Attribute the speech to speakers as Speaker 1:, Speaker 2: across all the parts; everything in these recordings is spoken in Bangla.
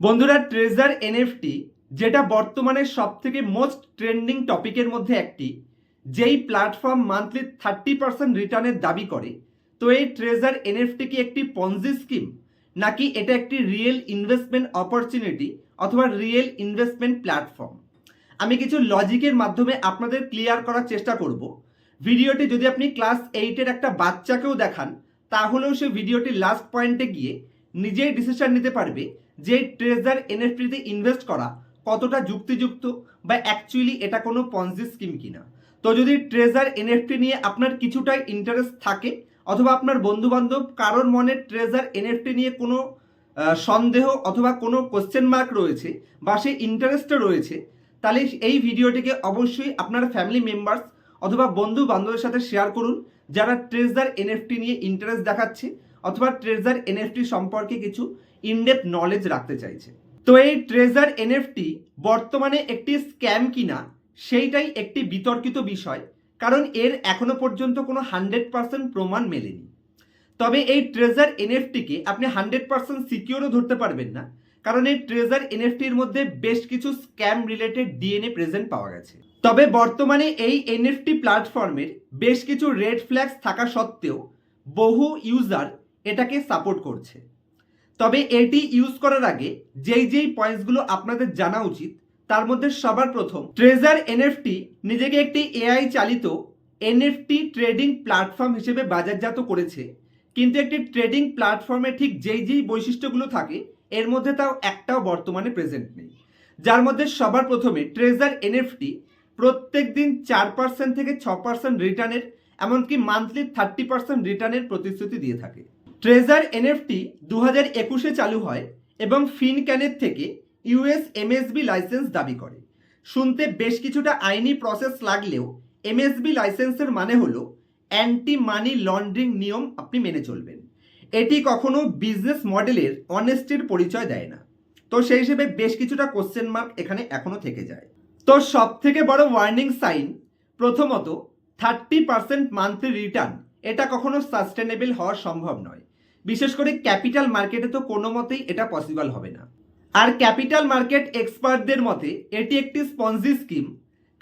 Speaker 1: বন্ধুরা ট্রেজার এনএফটি যেটা বর্তমানে সব থেকে মোস্ট ট্রেন্ডিং টপিকের মধ্যে একটি, যেই প্ল্যাটফর্ম মান্থলি থার্টি পার্সেন্ট রিটার্নের দাবি করে, তো এই ট্রেজার এনএফটি কি একটি পঞ্জি স্কিম নাকি এটা একটি রিয়েল ইনভেস্টমেন্ট অপরচুনিটি অথবা রিয়েল ইনভেস্টমেন্ট প্ল্যাটফর্ম আমি কিছু লজিকের মাধ্যমে আপনাদের ক্লিয়ার করার চেষ্টা করব। ভিডিওটি যদি আপনি ক্লাস এইটের একটা বাচ্চাকেও দেখান, তাহলেও সে ভিডিওটি লাস্ট পয়েন্টে গিয়ে নিজেই ডিসিশন নিতে পারবে যে ট্রেজার এনএফটিতে ইনভেস্ট করা কতটা যুক্তিযুক্ত বা অ্যাকচুয়ালি এটা কোনো পঞ্জি স্কিম কিনা? তো যদি ট্রেজার এনএফটি নিয়ে আপনার কিছুটাই ইন্টারেস্ট থাকে অথবা আপনার বন্ধু বান্ধব কারোর মনে ট্রেজার এনএফটি নিয়ে কোনো সন্দেহ অথবা কোনো কোশ্চেন মার্ক রয়েছে বা সে ইন্টারেস্টে রয়েছে, তাহলে এই ভিডিওটিকে অবশ্যই আপনার ফ্যামিলি মেম্বার্স অথবা বন্ধু বান্ধবের সাথে শেয়ার করুন যারা ট্রেজার এনএফটি নিয়ে ইন্টারেস্ট দেখাচ্ছে অথবা ট্রেজার এনএফটি সম্পর্কে কিছু ইনডেপ নলেজ রাখতে চাইছে। তো এই ট্রেজার এনএফটি বর্তমানে একটি স্ক্যাম কিনা, সেইটাই একটি বিতর্কিত বিষয়, কারণ এর এখনও পর্যন্ত কোনো হান্ড্রেড পার্সেন্ট প্রমাণ মেলেনি। তবে এই ট্রেজার এনএফটিকে আপনি হান্ড্রেড পার্সেন্ট সিকিউরও ধরতে পারবেন না, কারণ এই ট্রেজার এনএফটির মধ্যে বেশ কিছু স্ক্যাম রিলেটেড ডিএনএ প্রেজেন্ট পাওয়া গেছে। তবে বর্তমানে এই এনএফটি প্ল্যাটফর্মের বেশ কিছু রেড ফ্ল্যাগস থাকা সত্ত্বেও বহু ইউজার এটাকে সাপোর্ট করছে। তবে এটি ইউজ করার আগে যেই যেই পয়েন্টসগুলো আপনাদের জানা উচিত, তার মধ্যে সবার প্রথম ট্রেজার এনএফটি নিজেকে একটি এআই চালিত এনএফটি ট্রেডিং প্ল্যাটফর্ম হিসেবে বাজারজাত করেছে। কিন্তু একটি ট্রেডিং প্ল্যাটফর্মে ঠিক যেই যেই বৈশিষ্ট্যগুলো থাকে, এর মধ্যে তাও একটাও বর্তমানে প্রেজেন্ট নেই। যার মধ্যে সবার প্রথমে ট্রেজার এনএফটি প্রত্যেক দিন চার পার্সেন্ট থেকে ছ পার্সেন্ট রিটার্নের এমনকি মান্থলি থার্টি পার্সেন্ট রিটার্নের প্রতিশ্রুতি দিয়ে থাকে। ট্রেজার এনএফটি দু হাজার একুশে চালু হয় এবং ফিনক্যানের থেকে ইউএস এমএসবি লাইসেন্স দাবি করে। শুনতে বেশ কিছুটা আইনি প্রসেস লাগলেও এমএসবি লাইসেন্সের মানে হলো অ্যান্টি মানি লন্ড্রিং নিয়ম আপনি মেনে চলবেন। এটি কখনো বিজনেস মডেলের অনেস্টির পরিচয় দেয় না। তো সেই হিসেবে বেশ কিছুটা কোশ্চেন মার্ক এখানে এখনও থেকে যায়। তো সব থেকে বড় ওয়ার্নিং সাইন প্রথমত থার্টি পার্সেন্ট মান্থলি রিটার্ন এটা কখনো সাস্টেনেবল হওয়া সম্ভব নয়। বিশেষ করে ক্যাপিটাল মার্কেটে তো কোনো মতেই এটা পসিবল হবে না। আর ক্যাপিটাল মার্কেট এক্সপার্টদের মতে, এটি একটি স্পঞ্জি স্কিম,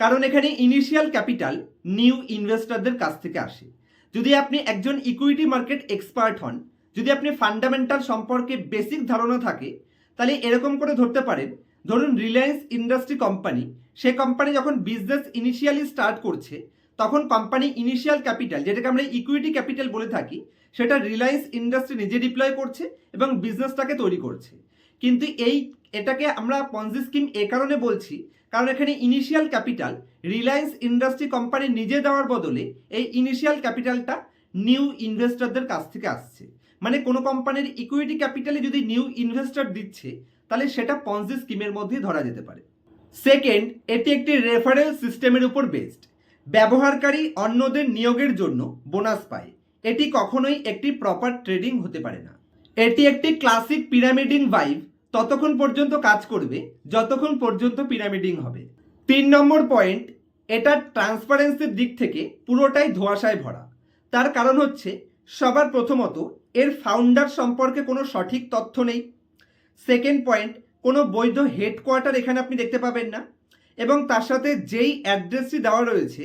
Speaker 1: কারণ এখানে ইনিশিয়াল ক্যাপিটাল নিউ ইনভেস্টরদের কাছ থেকে আসে। যদি আপনি একজন ইকুইটি মার্কেট এক্সপার্ট হন, যদি আপনি ফান্ডামেন্টাল সম্পর্কে বেসিক ধারণা থাকে, তাহলে এরকম করে ধরতে পারেন। ধরুন রিলায়েন্স ইন্ডাস্ট্রি কোম্পানি সে কোম্পানি যখন বিজনেস ইনিশিয়ালি স্টার্ট করছে, তখন কোম্পানি ইনিশিয়াল ক্যাপিটাল যেটাকে আমরা ইকুইটি ক্যাপিটাল বলে থাকি সেটা রিলায়েন্স ইন্ডাস্ট্রি নিজে ডিপ্লয় করছে এবং বিজনেসটাকে তৈরি করছে। কিন্তু এই, এটাকে আমরা পঞ্জি স্কিম এ কারণে বলছি, কারণ এখানে initial capital Reliance industry company নিজে দেওয়ার বদলে এই ইনিশিয়াল ক্যাপিটালটা নিউ ইনভেস্টরদের কাছ থেকে আসছে। মানে কোনো কোম্পানির ইকুইটি ক্যাপিটালে যদি নিউ ইনভেস্টর দিচ্ছে, তাহলে সেটা পঞ্জি স্কিমের মধ্যে ধরা যেতে পারে। সেকেন্ড এটি একটি রেফারেল সিস্টেমের উপর বেসড ব্যবহারকারী অন্যদের নিয়োগের জন্য বোনাস পায়। এটি কখনোই একটি প্রপার ট্রেডিং হতে পারে না। এটি একটি ক্লাসিক পিরামিডিং ভাইব ততক্ষণ পর্যন্ত কাজ করবে, যতক্ষণ পর্যন্ত পিরামিডিং হবে। তিন নম্বর পয়েন্ট এটা ট্রান্সপারেন্সির দিক থেকে পুরোটাই ধোঁয়াশায় ভরা। তার কারণ হচ্ছে, সবার প্রথমত এর ফাউন্ডার সম্পর্কে কোনো সঠিক তথ্য নেই। সেকেন্ড পয়েন্ট কোনো বৈধ হেডকোয়ার্টার এখানে আপনি দেখতে পাবেন না। এবং তার সাথে যেই অ্যাড্রেসটি দেওয়া রয়েছে,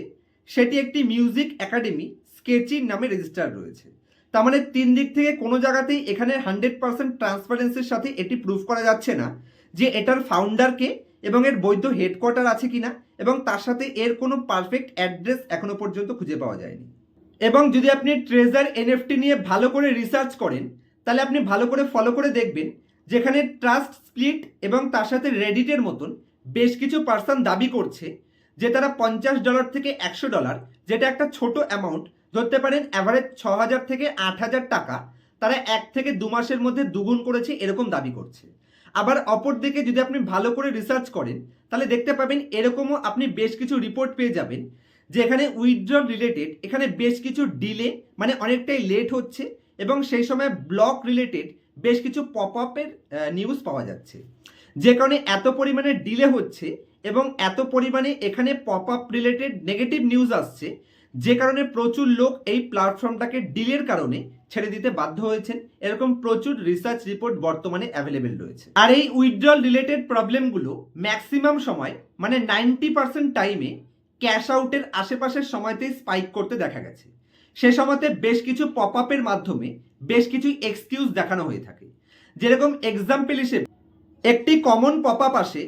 Speaker 1: সেটি একটি মিউজিক একাডেমি স্কেচিং নামে রেজিস্টার রয়েছে। তার মানে তিন দিক থেকে কোনো জায়গাতেই এখানে হান্ড্রেড পার্সেন্ট ট্রান্সপারেন্সির সাথে এটি প্রুফ করা যাচ্ছে না যে এটার ফাউন্ডারকে এবং এর বৈধ হেডকোয়ার্টার আছে কিনা এবং তার সাথে এর কোনো পারফেক্ট অ্যাড্রেস এখনও পর্যন্ত খুঁজে পাওয়া যায়নি। এবং যদি আপনি ট্রেজার এনএফটি নিয়ে ভালো করে রিসার্চ করেন, তাহলে আপনি ভালো করে ফলো করে দেখবেন যেখানে ট্রাস্ট স্প্লিট এবং তার সাথে রেডিটের মতন বেশ কিছু পার্সন দাবি করছে যে তারা পঞ্চাশ ডলার থেকে একশো ডলার যেটা একটা ছোট অ্যামাউন্ট ধরতে পারেন অ্যাভারেজ ছ হাজার থেকে আট হাজার টাকা। তারা এক থেকে দু মাসের মধ্যে দুগুণ করেছে, এরকম দাবি করছে। আবার অপর দিকে যদি আপনি ভালো করে রিসার্চ করেন, তাহলে দেখতে পাবেন এরকমও আপনি বেশ কিছু রিপোর্ট পেয়ে যাবেন যে এখানে উইথড্রল রিলেটেড এখানে বেশ কিছু ডিলে মানে অনেকটাই লেট হচ্ছে এবং সেই সময় ব্লক রিলেটেড বেশ কিছু পপ আপের নিউজ পাওয়া যাচ্ছে। যে কারণে এত পরিমাণে ডিলে হচ্ছে এবং এত পরিমাণে এখানে pop up related negative news আসছে যে কারণে প্রচুর লোক এই প্ল্যাটফর্মটাকে ডিলের কারণে ছেড়ে দিতে বাধ্য হয়েছেন। এরকম প্রচুর রিসার্চ রিপোর্ট বর্তমানে অ্যাভেলেবেল রয়েছে। আর এই উইথড্রল রিলেটেড প্রবলেমগুলো ম্যাক্সিমাম সময় মানে নাইনটি পার্সেন্ট টাইমে ক্যাশ আউটের আশেপাশের সময়তেই স্পাইক করতে দেখা গেছে। সে সময়তে বেশ কিছু পপ আপের মাধ্যমে বেশ কিছু এক্সকিউজ দেখানো হয়ে থাকে। যেরকম এক্সাম্পল হিসেবে একটি কমন পপ আপ আসে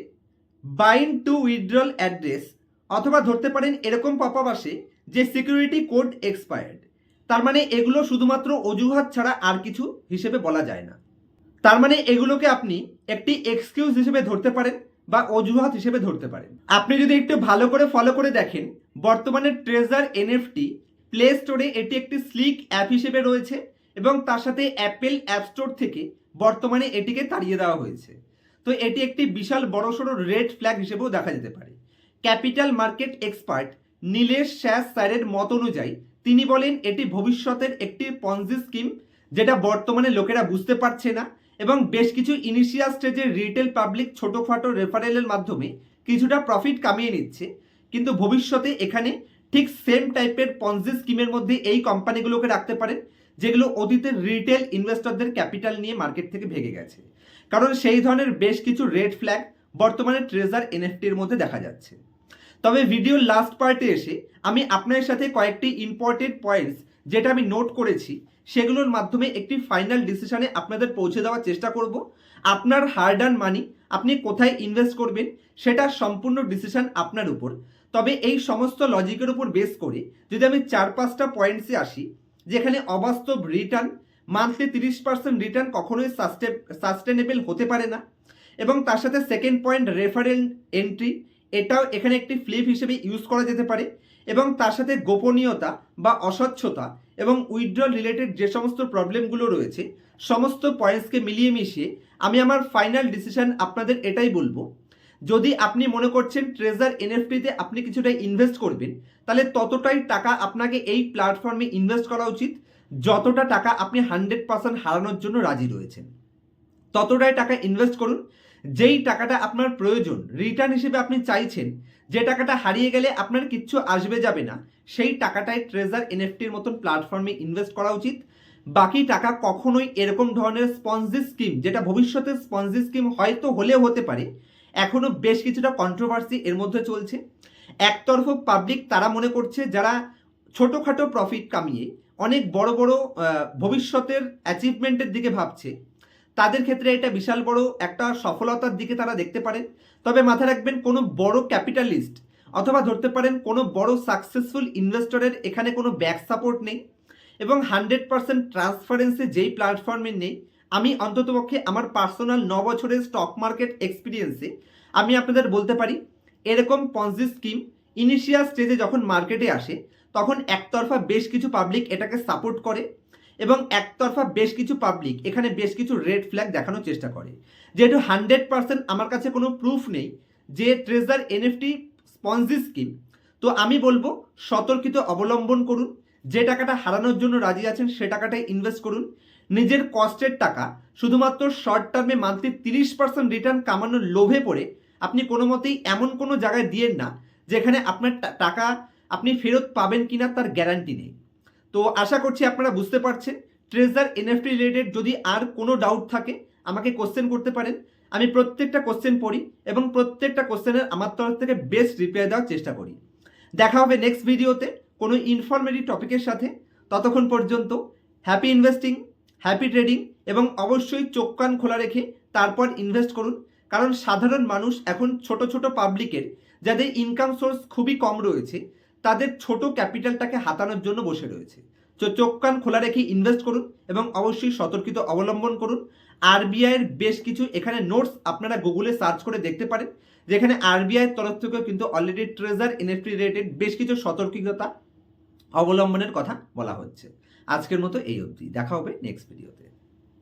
Speaker 1: বাইন্ড টু উইথড্রল অ্যাড্রেস অথবা ধরতে পারেন এরকম পপ আপ আসে যে সিকিউরিটি কোড এক্সপায়ার্ড তার মানে এগুলো শুধুমাত্র অজুহাত ছাড়া আর কিছু হিসেবে বলা যায় না। তার মানে এগুলোকে আপনি একটি এক্সকিউজ হিসেবে ধরতে পারেন বা অজুহাত হিসেবে ধরতে পারেন। আপনি যদি একটু ভালো করে ফলো করে দেখেন, বর্তমানে ট্রেজার এনএফটি প্লে স্টোরে এটি একটি স্লিক অ্যাপ হিসেবে রয়েছে এবং তার সাথে অ্যাপেল অ্যাপ স্টোর থেকে বর্তমানে এটিকে তাড়িয়ে দেওয়া হয়েছে। তো এটি একটি বিশাল বড়সড় রেড ফ্ল্যাগ হিসেবেও দেখা যেতে পারে। ক্যাপিটাল মার্কেট এক্সপার্ট নীলেশ শ্যাস স্যারের মত অনুযায়ী, তিনি বলেন, এটি ভবিষ্যতের একটি পঞ্জি স্কিম যেটা বর্তমানে লোকেরা বুঝতে পারছে না এবং বেশ কিছু ইনিশিয়াল স্টেজের রিটেল পাবলিক ছোটোখাটো রেফারেলের মাধ্যমে কিছুটা প্রফিট কামিয়ে নিচ্ছে। কিন্তু ভবিষ্যতে এখানে ঠিক সেম টাইপের পঞ্জি স্কিমের মধ্যে এই কোম্পানিগুলোকে রাখতে পারেন, যেগুলো অতীতের রিটেল ইনভেস্টরদের ক্যাপিটাল নিয়ে মার্কেট থেকে ভেঙে গেছে। কারণ সেই ধরনের বেশ কিছু রেড ফ্ল্যাগ বর্তমানে ট্রেজার এনএফটির মধ্যে দেখা যাচ্ছে। তবে ভিডিওর লাস্ট পার্টে এসে আমি আপনার সাথে কয়েকটি ইম্পর্টেন্ট পয়েন্টস যেটা আমি নোট করেছি, সেগুলোর মাধ্যমে একটি ফাইনাল ডিসিশনে আপনাদের পৌঁছে দেওয়ার চেষ্টা করব। আপনার হার্ড অ্যান্ড মানি আপনি কোথায় ইনভেস্ট করবেন, সেটা সম্পূর্ণ ডিসিশন আপনার উপর। তবে এই সমস্ত লজিকের উপর বেস করে যদি আমি চার পাঁচটা পয়েন্টসে আসি, যেখানে অবাস্তব রিটার্ন মান্থলি তিরিশ পার্সেন্ট রিটার্ন কখনোই সাস্টেনেবল হতে পারে না, এবং তার সাথে সেকেন্ড পয়েন্ট রেফারেল এন্ট্রি এটাও এখানে একটি ফ্লিপ হিসেবে ইউজ করা যেতে পারে এবং তার সাথে গোপনীয়তা বা অস্বচ্ছতা এবং উইথড্রল রিলেটেড যে সমস্ত প্রবলেমগুলো রয়েছে, সমস্ত পয়েন্টসকে মিলিয়ে মিশিয়ে আমি আমার ফাইনাল ডিসিশন আপনাদের এটাই বলব। যদি আপনি মনে করছেন ট্রেজার এনএফটিতে আপনি কিছুটা ইনভেস্ট করবেন, তাহলে ততটাই টাকা আপনাকে এই প্ল্যাটফর্মে ইনভেস্ট করা উচিত, যতটা টাকা আপনি হান্ড্রেড পার্সেন্ট হারানোর জন্য রাজি রয়েছেন। ততটাই টাকা ইনভেস্ট করুন যেই টাকাটা আপনার প্রয়োজন রিটার্ন হিসেবে আপনি চাইছেন, যে টাকাটা হারিয়ে গেলে আপনার কিচ্ছু আসবে যাবে না, সেই টাকাটাই ট্রেজার এনএফটির মতন প্ল্যাটফর্মে ইনভেস্ট করা উচিত। বাকি টাকা কখনোই এরকম ধরনের স্পন্জি স্কিম যেটা ভবিষ্যতে স্পন্জি স্কিম হয়তো হলেও হতে পারে এখনও বেশ কিছুটা কন্ট্রোভার্সি এর মধ্যে চলছে। একতরফ পাবলিক তারা মনে করছে যারা ছোটোখাটো প্রফিট কামিয়ে, অনেক বড় বড় ভবিষ্যতের অ্যাচিভমেন্টের দিকে ভাবছে তাদের ক্ষেত্রে এটা বিশাল বড় একটা সফলতার দিকে তারা দেখতে পারেন তবে মাথায় রাখবেন, কোনো বড় ক্যাপিটালিস্ট অথবা ধরতে পারেন, কোনো বড় সাকসেসফুল ইনভেস্টরের এখানে কোনো ব্যাক সাপোর্ট নেই এবং হান্ড্রেড পার্সেন্ট ট্রান্সপারেন্সি যেই প্ল্যাটফর্মে নেই, আমি অন্ততপক্ষে আমার পার্সোনাল ন বছরের স্টক মার্কেট এক্সপিরিয়েন্সে আমি আপনাদের বলতে পারি, এরকম পঞ্জি স্কিম ইনিশিয়াল স্টেজে যখন মার্কেটে আসে, তখন একতরফা বেশ কিছু পাবলিক এটাকে সাপোর্ট করে। এবং একতরফা বেশ কিছু পাবলিক এখানে বেশ কিছু রেড ফ্ল্যাগ দেখানোর চেষ্টা করে। যেহেতু হান্ড্রেড পার্সেন্ট আমার কাছে কোনো প্রুফ নেই যে ট্রেজার এনএফটি স্পঞ্জি স্কিম তো আমি বলব, সতর্কিত অবলম্বন করুন, যে টাকাটা হারানোর জন্য রাজি আছেন সে টাকাটাই ইনভেস্ট করুন। নিজের কষ্টের টাকা শুধুমাত্র শর্ট টার্মে মান্থলি তিরিশ পার্সেন্ট রিটার্ন কামানোর লোভে পড়ে আপনি কোনো মতেই এমন কোনো জায়গায় দিয়েন না, যেখানে আপনার টাকা আপনি ফেরত পাবেন কিনা তার গ্যারান্টি নেই। তো আশা করছি আপনারা বুঝতে পারছেন। ট্রেজার এনএফটি রিলেটেড যদি আর কোনো ডাউট থাকে, আমাকে কোশ্চেন করতে পারেন। আমি প্রত্যেকটা কোশ্চেন পড়ি এবং প্রত্যেকটা কোশ্চেনের আমার তরফ থেকে বেস্ট রিপ্লাই দেওয়ার চেষ্টা করি। দেখা হবে নেক্সট ভিডিওতে কোনো ইনফরমেটিভ টপিকের সাথে। ততক্ষণ পর্যন্ত হ্যাপি ইনভেস্টিং হ্যাপি ট্রেডিং এবং অবশ্যই চোখ কান খোলা রেখে তারপর ইনভেস্ট করুন। কারণ সাধারণ মানুষ এখন ছোট ছোট পাবলিকের যাদের ইনকাম সোর্স খুবই কম রয়েছে তাদের ছোট ক্যাপিটালটাকে হাতানোর জন্য বসে রয়েছে। তো চোখ কান খোলা রেখে ইনভেস্ট করুন এবং অবশ্যই সতর্কিত অবলম্বন করুন। আরবিআইয়ের বেশ কিছু এখানে নোটস আপনারা গুগলে সার্চ করে দেখতে পারেন, যেখানে আরবিআইয়ের তরফ থেকেও কিন্তু অলরেডি ট্রেজার এনএফটি রিলেটেড বেশ কিছু সতর্কিতা অবলম্বনের কথা বলা হচ্ছে। আজকের মতো এই অবধি। দেখা হবে নেক্সট ভিডিওতে